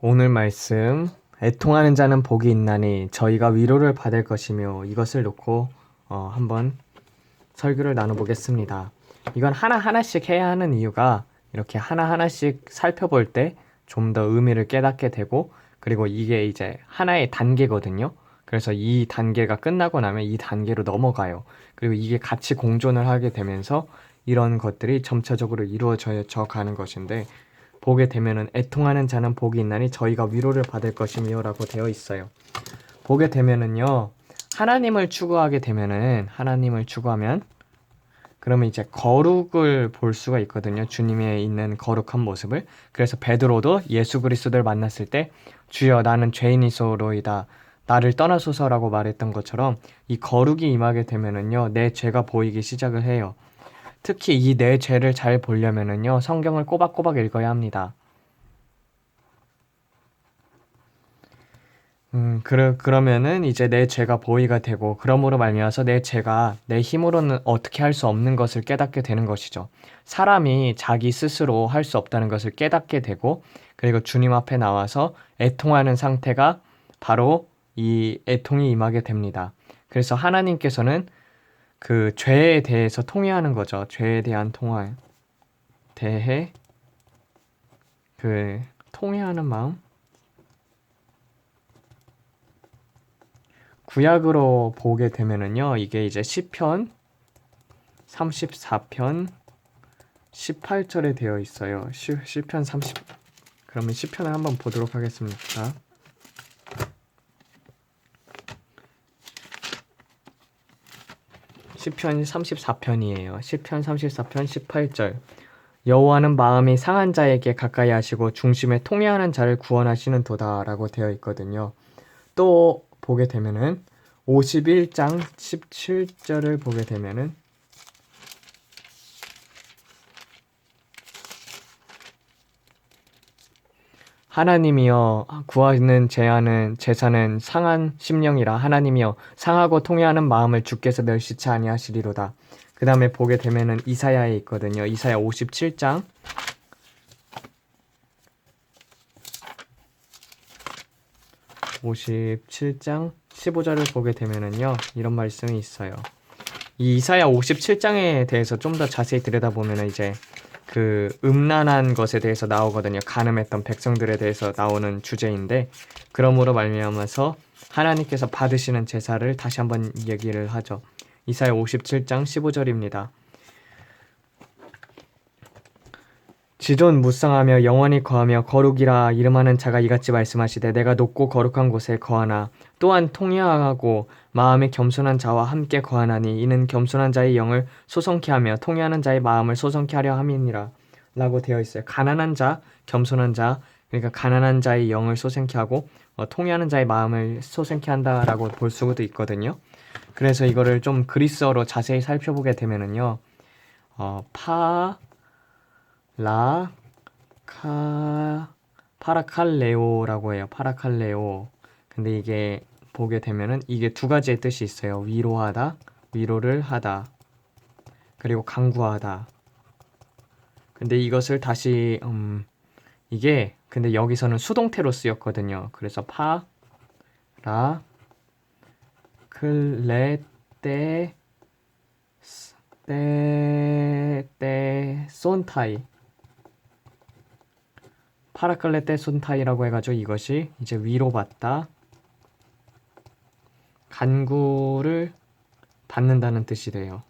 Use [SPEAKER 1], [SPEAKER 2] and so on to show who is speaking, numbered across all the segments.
[SPEAKER 1] 오늘 말씀 애통하는 자는 복이 있나니 저희가 위로를 받을 것이며 이것을 놓고 어, 한번 설교를 나눠보겠습니다. 이건 하나 하나씩 해야 하는 이유가 이렇게 하나 하나씩 살펴볼 때 좀 더 의미를 깨닫게 되고 그리고 이게 이제 하나의 단계거든요. 그래서 이 단계가 끝나고 나면 이 단계로 넘어가요. 그리고 이게 같이 공존을 하게 되면서 이런 것들이 점차적으로 이루어져 가는 것인데 보게 되면은 애통하는 자는 복이 있나니 저희가 위로를 받을 것이며라고 되어 있어요. 보게 되면은요. 하나님을 추구하게 되면은 하나님을 추구하면 그러면 이제 거룩을 볼 수가 있거든요. 주님의 있는 거룩한 모습을. 그래서 베드로도 예수 그리스도를 만났을 때 주여 나는 죄인이소로이다. 나를 떠나소서라고 말했던 것처럼 이 거룩이 임하게 되면은요. 내 죄가 보이기 시작을 해요. 특히 이내 죄를 잘 보려면은요. 성경을 꼬박꼬박 읽어야 합니다. 음, 그러, 그러면은 이제 내 죄가 보이가 되고, 그러므로 말미암아서 내 죄가 내 힘으로는 어떻게 할 수 없는 것을 깨닫게 되는 것이죠. 사람이 자기 스스로 할 수 없다는 것을 깨닫게 되고, 그리고 주님 앞에 나와서 애통하는 상태가 바로 이 애통이 임하게 됩니다. 그래서 하나님께서는 그 죄에 대해서 통회하는 거죠. 죄에 대한 통화, 대해, 그 통회하는 마음, 구약으로 보게 되면은요, 이게 이제 시편 34편 18절에 되어 있어요. 시, 시편 30 그러면 시편을 한번 보도록 하겠습니다. 시편 34편이에요. 시편 34편 18절. 여호와는 마음이 상한 자에게 가까이 하시고 중심에 통해하는 자를 구원하시는 도다라고 되어 있거든요. 또 보게 되면은 51장 17절을 보게 되면은 하나님이여 구하는 제하는 제사는 상한 심령이라 하나님이여 상하고 통해하는 마음을 주께서 멸시치 아니하시리로다. 그 다음에 보게 되면은 이사야에 있거든요. 이사야 57장 57장 15절을 보게 되면은요. 이런 말씀이 있어요. 이 이사야 57장에 대해서 좀 더 자세히 들여다보면은 이제 그 음란한 것에 대해서 나오거든요. 간음했던 백성들에 대해서 나오는 주제인데 그러므로 말미암아서 하나님께서 받으시는 제사를 다시 한번 얘기를 하죠. 이사야 57장 15절입니다. 지존 무쌍하며 영원히 거하며 거룩이라 이름하는 자가 이같이 말씀하시되 내가 높고 거룩한 곳에 거하나 또한 통회하고 마음에 겸손한 자와 함께 거하나니 이는 겸손한 자의 영을 소성케 하며 통회하는 자의 마음을 소성케 하려 함이니라 라고 되어 있어요. 가난한 자, 겸손한 자 그러니까 가난한 자의 영을 소생케 하고 어, 통회하는 자의 마음을 소생케 한다라고 볼 수도 있거든요. 그래서 이거를 좀 그리스어로 자세히 살펴보게 되면은요. 어, 파 라, 카, 파라칼레오라고 해요. 파라칼레오. 근데 이게 보게 되면은 이게 두 가지의 뜻이 있어요. 위로하다, 위로를 하다. 그리고 강구하다. 근데 이것을 다시 음 이게 근데 여기서는 수동태로 쓰였거든요. 그래서 파, 라, 클레, 떼, 떼, 떼, 손타이. 파라클레테 손타이라고 해가지고 이것이 이제 위로받다 간구를 받는다는 뜻이 돼요.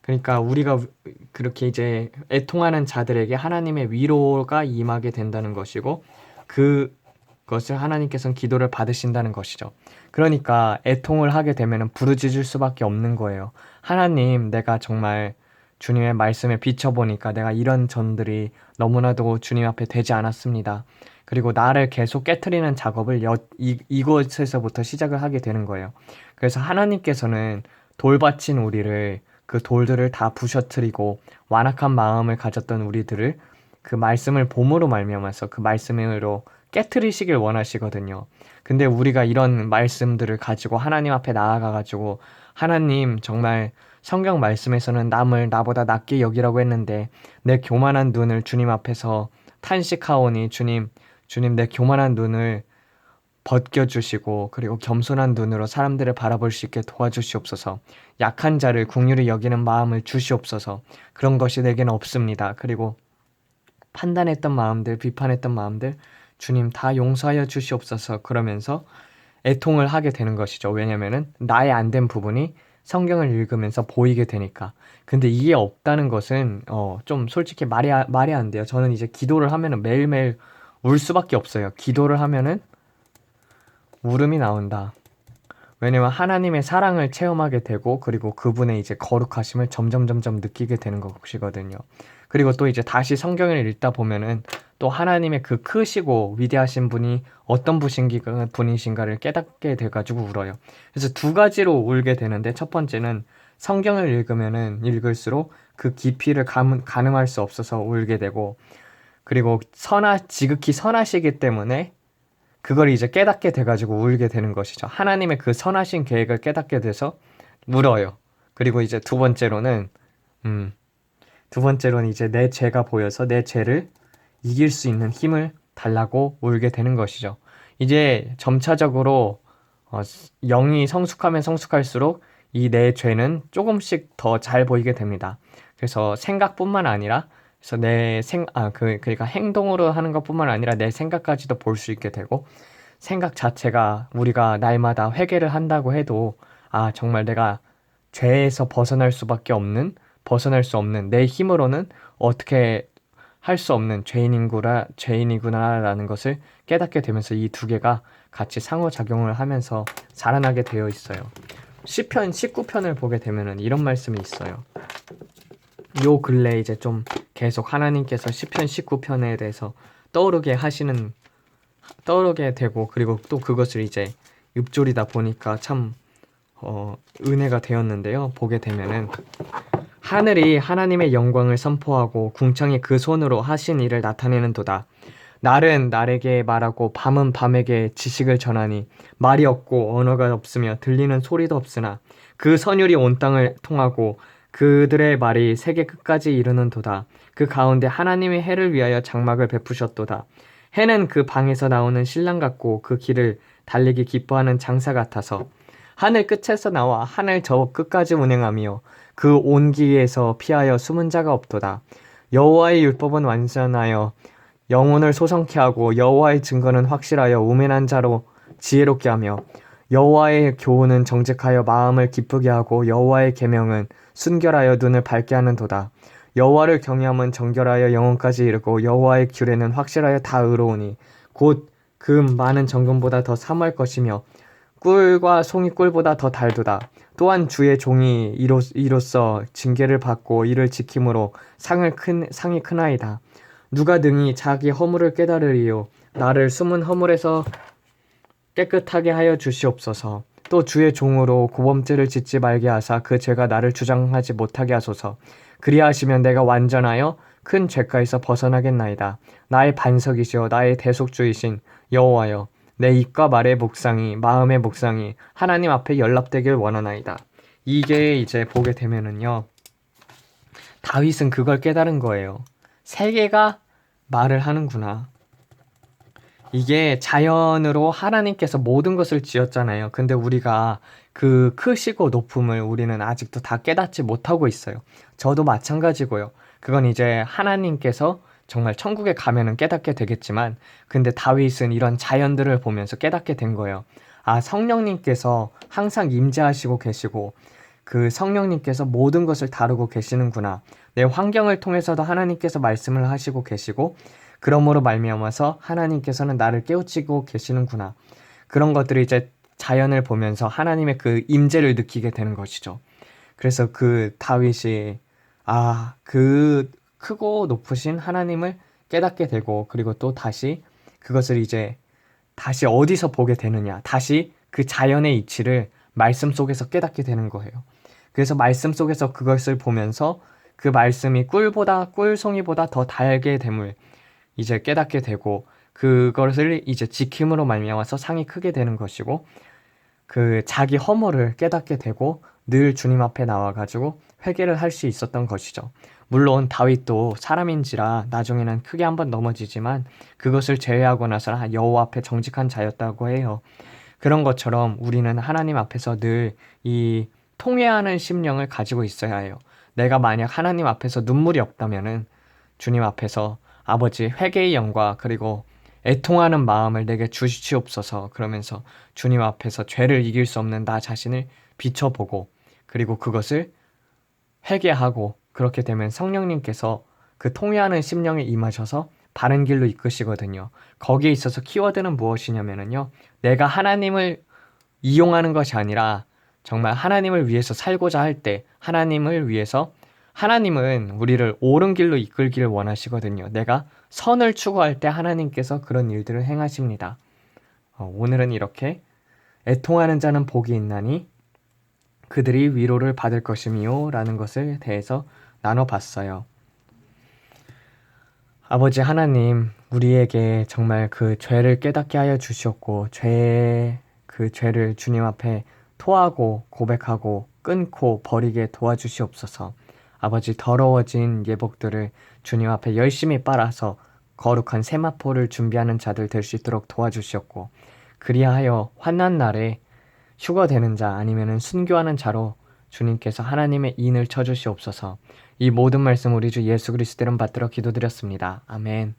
[SPEAKER 1] 그러니까 우리가 그렇게 이제 애통하는 자들에게 하나님의 위로가 임하게 된다는 것이고 그것을 하나님께서는 기도를 받으신다는 것이죠. 그러니까 애통을 하게 되면 부르짖을 수밖에 없는 거예요. 하나님, 내가 정말 주님의 말씀에 비춰보니까 내가 이런 전들이 너무나도 주님 앞에 되지 않았습니다. 그리고 나를 계속 깨뜨리는 작업을 여, 이, 이곳에서부터 시작을 하게 되는 거예요. 그래서 하나님께서는 돌밭인 우리를 그 돌들을 다 부셔뜨리고 완악한 마음을 가졌던 우리들을 그 말씀을 봄으로 말미암아서 그 말씀으로 깨뜨리시길 원하시거든요. 근데 우리가 이런 말씀들을 가지고 하나님 앞에 나아가 가지고 하나님 정말 성경 말씀에서는 남을 나보다 낫게 여기라고 했는데 내 교만한 눈을 주님 앞에서 탄식하오니 주님 주님 내 교만한 눈을 벗겨주시고 그리고 겸손한 눈으로 사람들을 바라볼 수 있게 도와주시옵소서. 약한 자를 국률이 여기는 마음을 주시옵소서. 그런 것이 내게는 없습니다. 그리고 판단했던 마음들, 비판했던 마음들 주님 다 용서하여 주시옵소서. 그러면서 애통을 하게 되는 것이죠. 왜냐면은 나의 안 된 부분이 성경을 읽으면서 보이게 되니까. 근데 이게 없다는 것은 어 좀 솔직히 말이 아- 말이 안 돼요. 저는 이제 기도를 하면은 매일매일 울 수밖에 없어요. 기도를 하면은 울음이 나온다. 왜냐면 하나님의 사랑을 체험하게 되고 그리고 그분의 이제 거룩하심을 점점 점점 느끼게 되는 것이거든요. 그리고 또 이제 다시 성경을 읽다 보면은 또 하나님의 그 크시고 위대하신 분이 어떤 분이신가, 분이신가를 깨닫게 돼가지고 울어요. 그래서 두 가지로 울게 되는데 첫 번째는 성경을 읽으면은 읽을수록 그 깊이를 감, 가늠할 수 없어서 울게 되고 그리고 선하 지극히 선하시기 때문에 그걸 이제 깨닫게 돼가지고 울게 되는 것이죠. 하나님의 그 선하신 계획을 깨닫게 돼서 울어요. 그리고 이제 두 번째로는 음, 두 번째로는 이제 내 죄가 보여서 내 죄를 이길 수 있는 힘을 달라고 울게 되는 것이죠. 이제 점차적으로 어, 영이 성숙하면 성숙할수록 이 내 죄는 조금씩 더 잘 보이게 됩니다. 그래서 생각뿐만 아니라 그래서 내 생, 아, 그, 그러니까 행동으로 하는 것뿐만 아니라 내 생각까지도 볼 수 있게 되고 생각 자체가 우리가 날마다 회개를 한다고 해도 아, 정말 내가 죄에서 벗어날 수밖에 없는 벗어날 수 없는 내 힘으로는 어떻게 할 수 없는 죄인이구나 죄인이구나라는 것을 깨닫게 되면서 이 두 개가 같이 상호작용을 하면서 자라나게 되어 있어요. 시편 19편을 보게 되면은 이런 말씀이 있어요. 요 근래 이제 좀 계속 하나님께서 시편 19편에 대해서 떠오르게 하시는 떠오르게 되고 그리고 또 그것을 이제 읊조리다 보니까 참 어, 은혜가 되었는데요. 보게 되면은 하늘이 하나님의 영광을 선포하고 궁창이 그 손으로 하신 일을 나타내는 도다. 날은 날에게 말하고 밤은 밤에게 지식을 전하니 말이 없고 언어가 없으며 들리는 소리도 없으나 그 선율이 온 땅을 통하고 그들의 말이 세계 끝까지 이르는 도다. 그 가운데 하나님의 해를 위하여 장막을 베푸셨도다. 해는 그 방에서 나오는 신랑 같고 그 길을 달리기 기뻐하는 장사 같아서 하늘 끝에서 나와 하늘 저 끝까지 운행하며 그 온기에서 피하여 숨은 자가 없도다. 여호와의 율법은 완전하여 영혼을 소성케 하고 여호와의 증거는 확실하여 우매한 자로 지혜롭게 하며 여호와의 교훈은 정직하여 마음을 기쁘게 하고 여호와의 계명은 순결하여 눈을 밝게 하는도다. 여호와를 경외함은 정결하여 영혼까지 이르고 여호와의 규례는 확실하여 다 의로우니 곧금 많은 정금보다 더 삼할 것이며 꿀과 송이 꿀보다 더 달도다. 또한 주의 종이 이로, 이로써 징계를 받고 이를 지킴으로 상을 큰 상이 크나이다. 누가 능히 자기 허물을 깨달으리요 나를 숨은 허물에서 깨끗하게 하여 주시옵소서. 또 주의 종으로 고범죄를 짓지 말게 하사 그 죄가 나를 주장하지 못하게 하소서. 그리하시면 내가 완전하여 큰 죄가에서 벗어나겠나이다. 나의 반석이시여 나의 대속주이신 여호와여 내 입과 말의 묵상이 마음의 묵상이 하나님 앞에 연락되길 원하나이다. 이게 이제 보게 되면은요. 다윗은 그걸 깨달은 거예요. 세계가 말을 하는구나. 이게 자연으로 하나님께서 모든 것을 지었잖아요. 근데 우리가 그 크시고 높음을 우리는 아직도 다 깨닫지 못하고 있어요. 저도 마찬가지고요. 그건 이제 하나님께서 정말 천국에 가면은 깨닫게 되겠지만, 근데 다윗은 이런 자연들을 보면서 깨닫게 된 거예요. 아, 성령님께서 항상 임재하시고 계시고, 그 성령님께서 모든 것을 다루고 계시는구나. 내 환경을 통해서도 하나님께서 말씀을 하시고 계시고, 그러므로 말미암아서 하나님께서는 나를 깨우치고 계시는구나. 그런 것들이 이제 자연을 보면서 하나님의 그 임재를 느끼게 되는 것이죠. 그래서 그 다윗이 아, 그 크고 높으신 하나님을 깨닫게 되고 그리고 또 다시 그것을 이제 다시 어디서 보게 되느냐. 다시 그 자연의 이치를 말씀 속에서 깨닫게 되는 거예요. 그래서 말씀 속에서 그것을 보면서 그 말씀이 꿀보다 꿀송이보다 더 달게 됨을 이제 깨닫게 되고 그것을 이제 지킴으로 말미암아서 상이 크게 되는 것이고 그 자기 허물을 깨닫게 되고 늘 주님 앞에 나와 가지고 회개를 할 수 있었던 것이죠. 물론 다윗도 사람인지라 나중에는 크게 한번 넘어지지만 그것을 제외하고 나서는 여호와 앞에 정직한 자였다고 해요. 그런 것처럼 우리는 하나님 앞에서 늘 이 통회하는 심령을 가지고 있어야 해요. 내가 만약 하나님 앞에서 눈물이 없다면은 주님 앞에서 아버지 회개의 영과 그리고 애통하는 마음을 내게 주시옵소서 그러면서 주님 앞에서 죄를 이길 수 없는 나 자신을 비춰보고 그리고 그것을 회개하고 그렇게 되면 성령님께서 그 통회하는 심령에 임하셔서 바른 길로 이끄시거든요. 거기에 있어서 키워드는 무엇이냐면요. 내가 하나님을 이용하는 것이 아니라 정말 하나님을 위해서 살고자 할 때 하나님을 위해서 하나님은 우리를 옳은 길로 이끌기를 원하시거든요. 내가 선을 추구할 때 하나님께서 그런 일들을 행하십니다. 어, 오늘은 이렇게 애통하는 자는 복이 있나니 그들이 위로를 받을 것이미요 라는 것을 대해서 나눠봤어요. 아버지 하나님, 우리에게 정말 그 죄를 깨닫게 하여 주시옵고, 죄, 그 죄를 주님 앞에 토하고 고백하고 끊고 버리게 도와주시옵소서. 아버지 더러워진 예복들을 주님 앞에 열심히 빨아서 거룩한 세마포를 준비하는 자들 될 수 있도록 도와주시옵고, 그리하여 환난 날에 휴거되는 자 아니면은 순교하는 자로 주님께서 하나님의 인을 쳐주시옵소서. 이 모든 말씀 우리 주 예수 그리스도를 받들어 기도드렸습니다. 아멘.